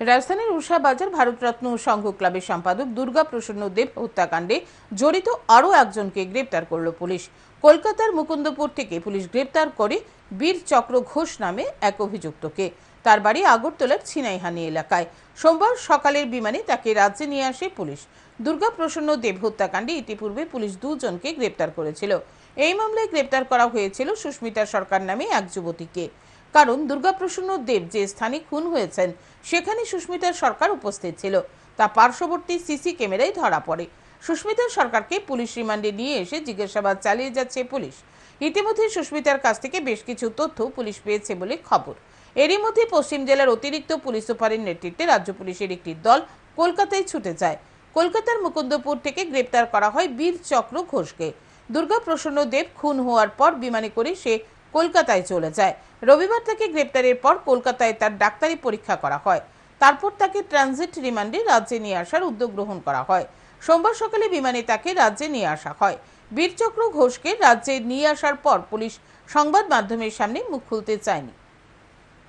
রাজধানীর উষা বাজার ভারতরত্ন সংঘ ক্লাবের সম্পাদক দুর্গা প্রসন্ন দেব হত্যাকাণ্ডে জড়িত আরও একজনকে গ্রেপ্তার করল পুলিশ। কলকাতার মুকুন্দপুর থেকে পুলিশ গ্রেপ্তার করে বীর চক্র ঘোষ নামে এক অভিযুক্তকে। তার বাড়ি আগরতলার ছিনাইহানি এলাকায়। সোমবার সকালের বিমানে তাকে রাজ্যে নিয়ে আসে পুলিশ। দুর্গা প্রসন্ন দেব হত্যাকাণ্ডে ইতিপূর্বে পুলিশ দুজনকে গ্রেপ্তার করেছিল। এই মামলায় গ্রেপ্তার করা হয়েছিল সুস্মিতা সরকার নামে এক যুবতীকে। কারণ দুর্গাপ্রসন্ন দেব যে স্থানে খুন হয়েছেন, সেখানে সুস্মিতার সরকার উপস্থিত ছিল। তা পার্শ্ববর্তী সিসি ক্যামেরায় ধরা পড়ে। সুস্মিতার সরকারকে পুলিশ রিমান্ডে নিয়ে এসে জিজ্ঞাসাবাদ চালিয়ে যাচ্ছে পুলিশ। ইতিমধ্যে সুস্মিতার কাছ থেকে বেশ কিছু তথ্য পুলিশ পেয়েছে বলে খবর। এরই মধ্যে পশ্চিম জেলার অতিরিক্ত পুলিশ সুপারের নেতৃত্বে রাজ্য পুলিশের একটি দল কলকাতায় ছুটে যায়। কলকাতার মুকুন্দপুর থেকে গ্রেপ্তার করা হয় বীর চক্র ঘোষকে। দুর্গা প্রসন্ন দেব খুন হওয়ার পর বিমানে করে সে কলকাতায় চলে যায়। রবিবার তাকে গ্রেপ্তারের পর কলকাতায় তার ডাক্তারি পরীক্ষা করা হয়। তারপর তাকে ট্রানজিট রিমান্ডে রাজ্যে নিয়ে আসার উদ্যোগ গ্রহণ করা হয়। সোমবার সকালে বিমানে তাকে রাজ্যে নিয়ে আসা হয়। বীরচক্র ঘোষকে রাজ্যে নিয়ে আসার পর পুলিশ সংবাদ মাধ্যমের সামনে মুখ খুলতে চায়নি।